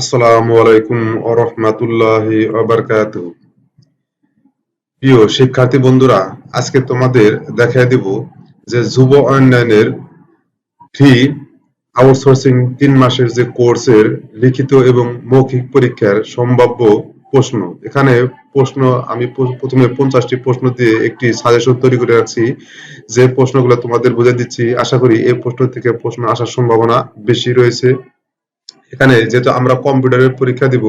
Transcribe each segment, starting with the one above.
আসসালামু আলাইকুম আরহামাতুল্লাহি আবরকাত প্রিয় শিক্ষার্থী বন্ধুরা, আজকে তোমাদের দেখায় দেব যে যুব উন্নয়নের ফ্রি আউটসোর্সিং তিন মাসের যে কোর্সের লিখিত এবং মৌখিক পরীক্ষার সম্ভাব্য প্রশ্ন। এখানে প্রশ্ন, আমি প্রথমে পঞ্চাশটি প্রশ্ন দিয়ে একটি সাজেশন তৈরি করে রাখছি। যে প্রশ্নগুলো তোমাদের বুঝে দিচ্ছি, আশা করি এই প্রশ্ন থেকে প্রশ্ন আসার সম্ভাবনা বেশি রয়েছে। এখানে যেহেতু আমরা কম্পিউটারের পরীক্ষা দিব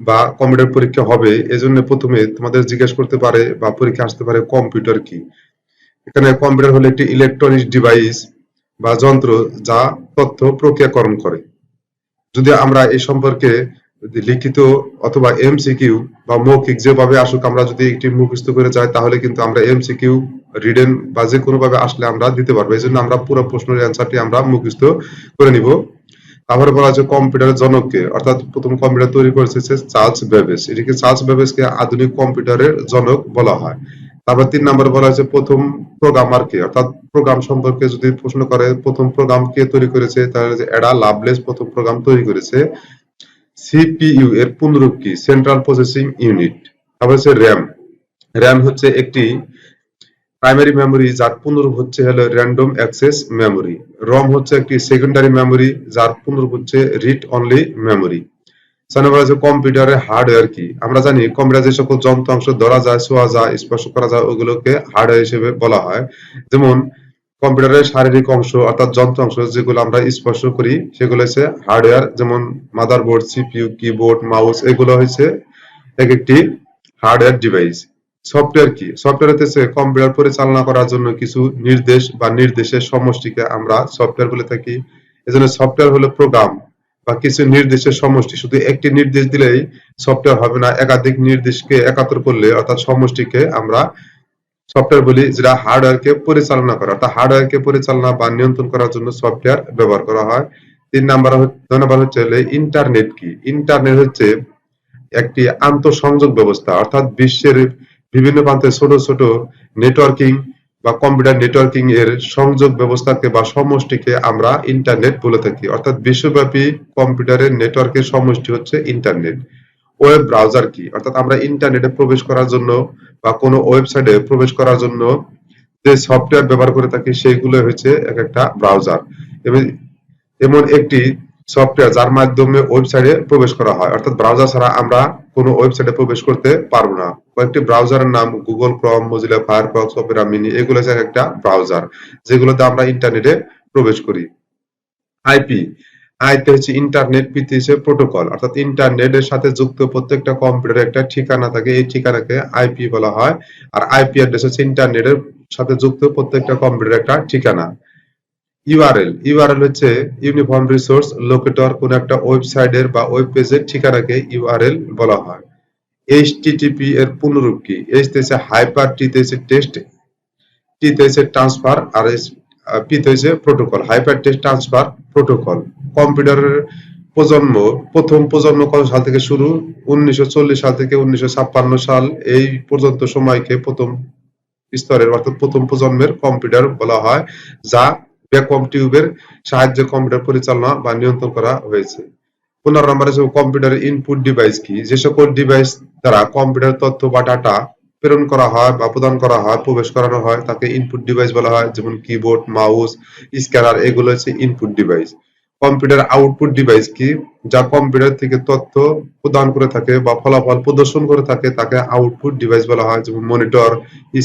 বা কম্পিউটার পরীক্ষা হবে, এজন্য প্রথমে তোমাদের জিজ্ঞেস করতে পারে বা পরীক্ষা আসতে পারে কম্পিউটার কি। এখানে কম্পিউটার হলো একটি ইলেকট্রনিক ডিভাইস বা যন্ত্র যা তথ্য প্রক্রিয়াকরণ করে। যদি আমরা এই সম্পর্কে লিখিত অথবা এমসিকিউ বা মৌখিক যেভাবে আসুক আমরা যদি একটি মুখস্থ করে যাই, তাহলে কিন্তু আমরা এমসিকিউ রিডেন বা যে কোনো ভাবে আসলে আমরা দিতে পারব। এই জন্য আমরা পুরো প্রশ্নের অ্যান্সারটি আমরা মুখস্থ করে নিব। তারপরে বলা হচ্ছে কম্পিউটারের জনককে, অর্থাৎ প্রথম কম্পিউটার তৈরি করেছে চার্লস বেবেজ। এটিকে চার্লস বেবেজকে আধুনিক কম্পিউটারের জনক বলা হয়। তারপর তিন নম্বরে বলা হয়েছে প্রথম প্রোগ্রামার কে অর্থাৎ প্রোগ্রাম সম্পর্কে যদি প্রশ্ন করে, প্রথম প্রোগ্রাম কে তৈরি করেছে, তাহলে এডা লাভলেস প্রথম প্রোগ্রাম তৈরি করেছে সিপিইউ, এর পুনরূপ কি সেন্ট্রাল প্রসেসিং ইউনিট। তারপর হচ্ছে র্যাম। র্যাম হচ্ছে একটি প্রাইমারি মেমোরি যার পুনরূপ হচ্ছে হলো র্যান্ডম অ্যাক্সেস মেমোরি রম হচ্ছে একটি সেকেন্ডারি মেমোরি যার পুনরূপ হচ্ছে রিড অনলি মেমোরি কম্পিউটারের হার্ডওয়্যার কি? আমরা জানি কম্পিউটার যে সকল যন্ত্রাংশ ধরা যায় ছোঁয়া যায়, স্পর্শ করা যায়, ওগুলোকে হার্ডওয়্যার হিসেবে বলা হয়। যেমন কম্পিউটারের শারীরিক অংশ অর্থাৎ যন্ত্রাংশ যেগুলো আমরা স্পর্শ করি, সেগুলো হচ্ছে হার্ডওয়্যার যেমন মাদারবোর্ড সিপিইউ কিবোর্ড মাউস এগুলো হচ্ছে এক একটি হার্ডওয়্যার ডিভাইস সফটওয়্যার কি? সফটওয়্যার হচ্ছে কম্পিউটার পরিচালনা করার জন্য কিছু নির্দেশ বা নির্দেশের সমষ্টিকে আমরা সফটওয়্যার বলে থাকি। এজন্য সফটওয়্যার হলো প্রোগ্রাম বা কিছু নির্দেশের সমষ্টি। শুধু একটি নির্দেশ দিলেই সফটওয়্যার হবে না, একাধিক নির্দেশকে একাত্র করলে অর্থাৎ সমষ্টিকে আমরা সফটওয়্যার বলি যেটা হার্ডওয়্যারকে পরিচালনা করে। অর্থাৎ হার্ডওয়্যারকে পরিচালনা বা নিয়ন্ত্রণ করার জন্য সফটওয়্যার ব্যবহার করা হয়। তিন নাম্বার নাম্বার হচ্ছে ইন্টারনেট কি? ইন্টারনেট হচ্ছে একটি আন্তঃসংযোগ ব্যবস্থা, অর্থাৎ বিশ্বের বিভিন্ন প্রান্তে ছোট ছোট নেটওয়ার্কিং বা কম্পিউটার নেটওয়ার্কিং এর সংযোগ ব্যবস্থাকে বা সমষ্টিকে আমরা ইন্টারনেট বলে থাকি। অর্থাৎ বিশ্বব্যাপী কম্পিউটারের নেটওয়ার্কের সমষ্টি হচ্ছে ইন্টারনেট ওয়েব ব্রাউজার কি? অর্থাৎ আমরা ইন্টারনেটে প্রবেশ করার জন্য বা কোনো ওয়েবসাইটে প্রবেশ করার জন্য যে সফটওয়্যার ব্যবহার করে থাকি সেইগুলো হচ্ছে এক একটা ব্রাউজার এবং এমন একটি সফটওয়্যার যার মাধ্যমে ওয়েবসাইটে প্রবেশ করা হয়। অর্থাৎ ব্রাউজার ছাড়া আমরা কোনো ওয়েবসাইটে প্রবেশ করতে পারব না। কয়েকটি ব্রাউজারের নাম গুগল ক্রম মজিলা ফায়ারফক্স অপেরা মিনি এগুলো হচ্ছে একটা ব্রাউজার যেগুলোতে আমরা ইন্টারনেটে প্রবেশ করি। আইপি আইপি হচ্ছে ইন্টারনেট পিতে হচ্ছে প্রোটোকল অর্থাৎ ইন্টারনেটের সাথে যুক্ত প্রত্যেকটা কম্পিউটারে একটা ঠিকানা থাকে। এই ঠিকানাকে আইপি বলা হয়। আর আইপি অ্যাড্রেস হচ্ছে ইন্টারনেটের সাথে যুক্ত প্রত্যেকটা কম্পিউটারের একটা ঠিকানা। ইউআরএল ইউআরএল হচ্ছে ইউনিফর্ম রিসোর্স লোকেটর কোন একটা ওয়েবসাইটের বা ওয়েব পেজের ঠিকানাকে ইউআরএল বলা হয়। এইচটিটিপি এর পুনরূপ কি? এইচ হচ্ছে হাইপার টি হচ্ছে টেস্ট টি হচ্ছে ট্রান্সফার আর এস পি হচ্ছে protocol hyper test transfer protocol কম্পিউটারের প্রজন্ম, প্রথম প্রজন্ম কত সাল থেকে শুরু? উনিশশো চল্লিশ সাল থেকে উনিশশো ছাপ্পান্ন সাল এই পর্যন্ত সময়কে প্রথম স্তরের অর্থাৎ প্রথম প্রজন্মের কম্পিউটার বলা হয়, যা ভ্যাকুয়াম টিউবের সাহায্যে কম্পিউটার পরিচালনা বা নিয়ন্ত্রণ করা হয়েছে। পনেরো নম্বর হিসেবে কম্পিউটার ইনপুট ডিভাইস কি? যে সকল ডিভাইস দ্বারা কম্পিউটার তথ্য বা ডাটা প্রেরণ করা হয় বা প্রদান করা হয়, প্রবেশ করানো হয়, তাকে ইনপুট ডিভাইস বলা হয়, যেমন কিবোর্ড মাউস স্ক্যানার এগুলো হচ্ছে input device computer output device কি? যা কম্পিউটার থেকে তথ্য প্রদান করে থাকে বা ফলাফল প্রদর্শন করে থাকে, তাকে আউটপুট ডিভাইস বলা হয়, যেমন মনিটর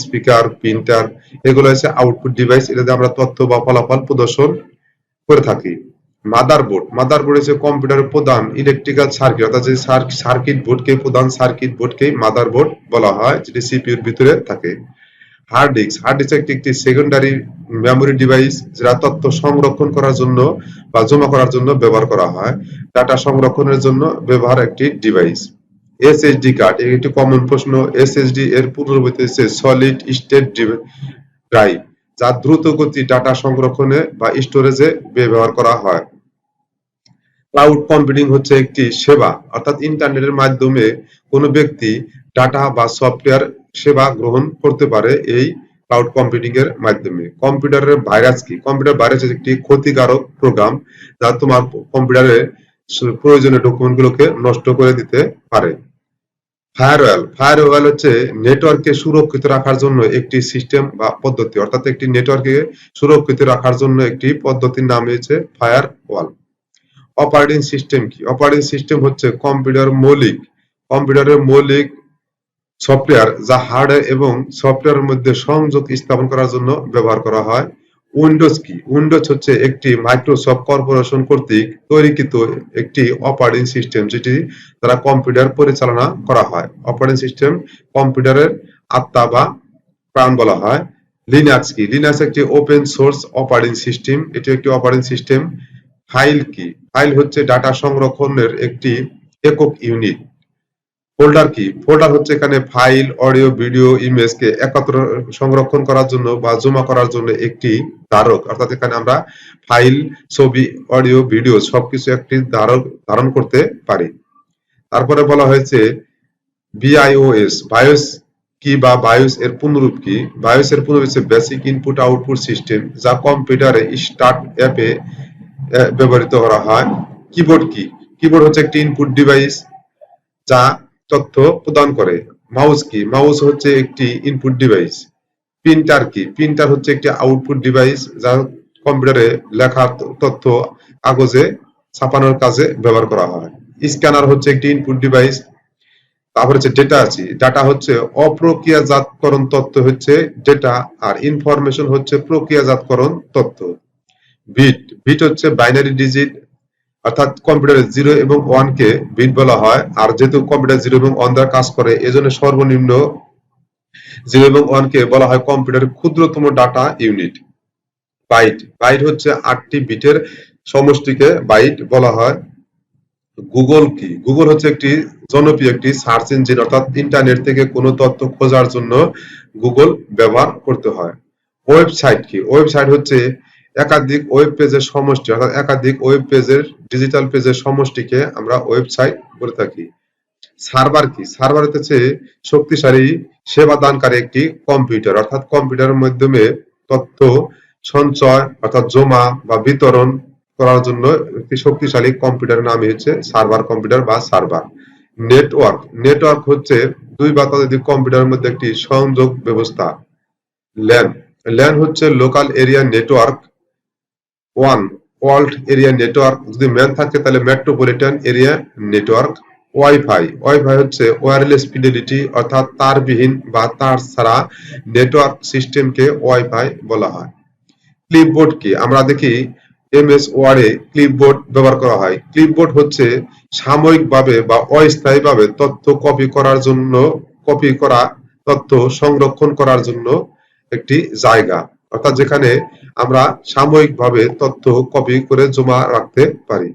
স্পিকার প্রিন্টার এগুলো হচ্ছে আউটপুট ডিভাইস এটাতে আমরা তথ্য বা ফলাফল প্রদর্শন করে থাকি। মাদারবোর্ড মাদারবোর্ড হচ্ছে কম্পিউটারের প্রধান ইলেকট্রিক্যাল সার্কিট অর্থাৎ সার্কিট বোর্ডকে প্রধান সার্কিট বোর্ডকে মাদারবোর্ড বলা হয়, যেটি সিপিইউর ভিতরে থাকে। Hard disk. হার্ড ডিস্ক একটি সেকেন্ডারি মেমোরি ডিভাইস যেটা তথ্য সংরক্ষণ করার জন্য বা জমা করার জন্য ব্যবহার করা হয়। ডাটা সংরক্ষণের জন্য ব্যবহার একটি ডিভাইস এসএসডি কার্ড একটি কমন প্রশ্ন। এসএসডি এর পূর্ববর্তী হচ্ছে সলিড স্টেট ড্রাইভ যা দ্রুত গতি ডাটা সংরক্ষণে বা স্টোরেজে ব্যবহার করা হয়। ক্লাউড কম্পিউটিং হচ্ছে একটি সেবা, অর্থাৎ ইন্টারনেটের মাধ্যমে কোনো ব্যক্তি ডাটা বা সফটওয়্যার সেবা গ্রহণ করতে পারে এই ক্লাউড কম্পিউটিং এর মাধ্যমে। কম্পিউটারের ভাইরাস কি? কম্পিউটার ভাইরাস একটি ক্ষতিকারক প্রোগ্রাম যা তোমার কম্পিউটারে প্রয়োজনীয় ডকুমেন্টগুলোকে নষ্ট করে দিতে পারে। ফায়ারওয়াল ফায়ারওয়াল হচ্ছে নেটওয়ার্ককে সুরক্ষিত রাখার জন্য একটি সিস্টেম বা পদ্ধতি। অর্থাৎ একটি নেটওয়ার্ককে সুরক্ষিত রাখার জন্য একটি পদ্ধতির নাম হয়েছে ফায়ারওয়াল অপারেটিং সিস্টেম কি? অপারেটিং সিস্টেম হচ্ছে কম্পিউটার মৌলিক। কম্পিউটারের মৌলিক সফটওয়্যার যা হার্ডওয়্যার এবং সফটওয়্যারের মধ্যে সংযোগ স্থাপন করার জন্য ব্যবহার করা হয়। উইন্ডোজ কি? উইন্ডোজ হচ্ছে একটি মাইক্রোসফট কর্পোরেশন কর্তৃক তৈরিকৃত একটি অপারেটিং সিস্টেম যেটি দ্বারা কম্পিউটার পরিচালনা করা হয়। অপারেটিং সিস্টেম কম্পিউটারের আত্মা বা প্রাণ বলা হয়। লিনাক্স কি? লিনাক্স একটি ওপেন সোর্স অপারেটিং সিস্টেম এটি একটি অপারেটিং সিস্টেম ফাইল কি? ফাইল হচ্ছে ডাটা সংরক্ষণের একটি একক ইউনিট ফোল্ডার কি? ফোল্ডার হচ্ছে এখানে ফাইল অডিও ভিডিও ইমেজকে একত্র সংরক্ষণ করার জন্য বা জমা করার জন্য একটি ধারক। অর্থাৎ এখানে আমরা ফাইল ছবি অডিও ভিডিও সবকিছু একটি ধারক ধারণ করতে পারি। তারপরে বলা হয়েছে বিআইওএস বায়োস কি বা বায়োস এর পুনরূপ কি? বায়োস এর পুনরূপ হচ্ছে বেসিক ইনপুট আউটপুট সিস্টেম যা কম্পিউটারে স্টার্ট অ্যাপে ব্যবহৃত করা হয়। কিবোর্ড কি? কিবোর্ড হচ্ছে একটি ইনপুট ডিভাইস যা তথ্য প্রদান করে। মাউস কি? মাউস হচ্ছে একটি ইনপুট ডিভাইস প্রিন্টার কি? প্রিন্টার হচ্ছে একটি আউটপুট ডিভাইস যা কম্পিউটারে লেখা তথ্য কাগজে ছাপানোর কাজে ব্যবহার করা হয়। স্ক্যানার হচ্ছে একটি ইনপুট ডিভাইস তারপর হচ্ছে ডেটা আছে। ডাটা হচ্ছে অপ্রক্রিয়াজাতকরণ তথ্য হচ্ছে ডেটা আর ইনফরমেশন হচ্ছে প্রক্রিয়াজাতকরণ তথ্য। বিট বিট হচ্ছে বাইনারি ডিজিট অর্থাৎ কম্পিউটারে জিরো এবং ওয়ান কে বিট বলা হয়। আর যেহেতু কম্পিউটার জিরো এবং ওয়ান দ্বারা কাজ করে, এজন্য সর্বনিম্ন জিরো এবং ওয়ান কে বলা হয় কম্পিউটারের ক্ষুদ্রতম ডাটা ইউনিট বাইট বাইট হচ্ছে আটটি বিটের সমষ্টিকে বাইট বলা হয়। গুগল কি? গুগল হচ্ছে একটি জনপ্রিয় একটি সার্চ ইঞ্জিন অর্থাৎ ইন্টারনেট থেকে কোনো তথ্য খোঁজার জন্য গুগল ব্যবহার করতে হয়। ওয়েবসাইট কি? ওয়েবসাইট হচ্ছে একাধিক ওয়েব পেজের সমষ্টি, অর্থাৎ একাধিক ওয়েব পেজের ডিজিটাল পেজের সমষ্টিকে আমরা ওয়েবসাইট বলে থাকি। সার্ভার কি? সার্ভার হচ্ছে শক্তিশালী সেবা দানকারী একটি কম্পিউটার অর্থাৎ কম্পিউটারের মাধ্যমে তথ্য সঞ্চয়, অর্থাৎ জমা বা বিতরণ করার জন্য একটি শক্তিশালী কম্পিউটারের নাম হচ্ছে সার্ভার কম্পিউটার বা সার্ভার নেটওয়ার্ক নেটওয়ার্ক হচ্ছে দুই বা ততোধিক কম্পিউটারের মধ্যে একটি সংযোগ ব্যবস্থা। ল্যান ল্যান হচ্ছে লোকাল এরিয়া নেটওয়ার্ক ওয়ান ওয়ার্ল্ড এরিয়া নেটওয়ার্ক, যদি ম্যান থাকে তাহলে metropolitan area network wifi wifi হচ্ছে ওয়্যারলেস ফিডেলিটি অর্থাৎ তারবিহীন বা তার ছাড়া নেটওয়ার্ক সিস্টেমকে ওয়াইফাই বলা হয়। ক্লিপবোর্ড কি? আমরা দেখি এমএস ওয়ার্ডে ক্লিপবোর্ড ব্যবহার করা হয়। ক্লিপবোর্ড হচ্ছে সাময়িকভাবে বা অস্থায়ীভাবে তথ্য কপি করার জন্য কপি করা, তথ্য সংরক্ষণ করার জন্য একটি জায়গা। অর্থাৎ যেখানে আমরা সাময়িকভাবে তথ্য কপি করে জমা রাখতে পারি।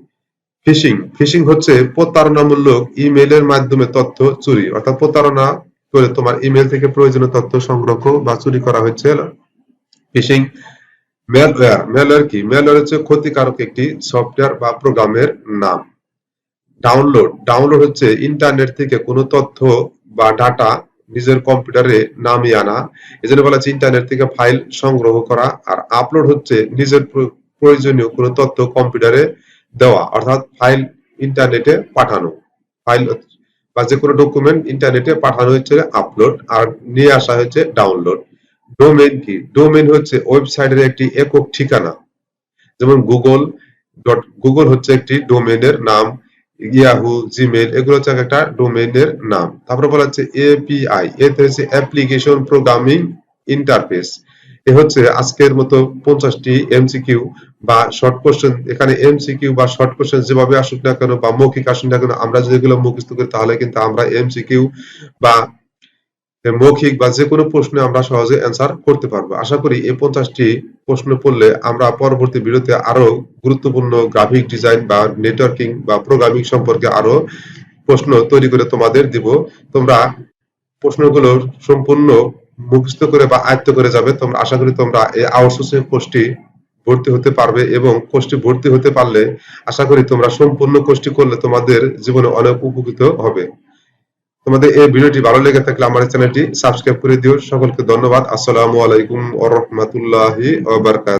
ফিশিং ফিশিং হচ্ছে প্রতারণামূলক ইমেলের মাধ্যমে তথ্য চুরি। অর্থাৎ প্রতারণা করে তোমার ইমেল থেকে প্রয়োজনীয় তথ্য সংগ্রহ বা চুরি করা হচ্ছে ফিশিং ম্যালওয়্যার ম্যালওয়্যার কি? ম্যালওয়্যার হচ্ছে ক্ষতিকারক একটি সফটওয়্যার বা প্রোগ্রামের নাম। ডাউনলোড ডাউনলোড হচ্ছে ইন্টারনেট থেকে কোনো তথ্য বা ডাটা নিজের কম্পিউটারে নামিয়ে আনা। এজন্য বলা হচ্ছে ইন্টারনেট থেকে ফাইল সংগ্রহ করা আর আপলোড হচ্ছে নিজের প্র- প্রয়োজনীয় কোনো তথ্য কম্পিউটারে দেওয়া, অর্থাৎ ফাইল ইন্টারনেটে পাঠানো। ফাইল বা যে কোনো ডকুমেন্ট ইন্টারনেটে পাঠানো হচ্ছে আপলোড আর নিয়ে আসা হচ্ছে ডাউনলোড ডোমেন কি? ডোমেন হচ্ছে ওয়েবসাইটের একটি একক ঠিকানা। যেমন গুগল ডট গুগল হচ্ছে একটি ডোমেনের নাম। ইয়াহু জিমেল এগুলো হচ্ছে একটা ডোমেনের নাম। তারপরে বলা হচ্ছে এপিআই এতে হচ্ছে অ্যাপ্লিকেশন প্রোগ্রামিং ইন্টারফেস এ হচ্ছে আজকের মতো পঞ্চাশটি এমসিকিউ বা শর্ট কোশ্চেন এখানে এমসিকিউ বা শর্ট কোশ্চেন যেভাবে আসুক না কেন বা মৌখিক আসুক না কেন, আমরা যদি এগুলো মুখস্থ করি তাহলে কিন্তু আমরা এমসিকিউ বা মৌখিক বা যে কোনো প্রশ্নে আমরা সহজে অ্যান্সার করতে পারব। আশা করি এই পঞ্চাশটি প্রশ্ন পড়লে আমরা পরবর্তী ভিডিওতে আরও গুরুত্বপূর্ণ গ্রাফিক ডিজাইন বা নেটওয়ার্কিং বা প্রোগ্রামিং সম্পর্কে আরও প্রশ্ন তৈরি করে তোমাদের দিব। তোমরা প্রশ্নগুলো সম্পূর্ণ মুখস্থ করে বা আয়ত্ত করে যাবে। তোমরা আশা করি তোমরা এই আউটসোর্সিং কোর্সটি ভর্তি হতে পারবে এবং কোর্সটি ভর্তি হতে পারলে আশা করি তোমরা সম্পূর্ণ কোর্সটি করলে তোমাদের জীবনে অনেক উপকৃত হবে। তোমাদের এই ভিডিওটি ভালো লেগে থাকলে আমার চ্যানেলটি সাবস্ক্রাইব করে দিও। সকলকে ধন্যবাদ। আসসালামু আলাইকুম ওয়া রাহমাতুল্লাহি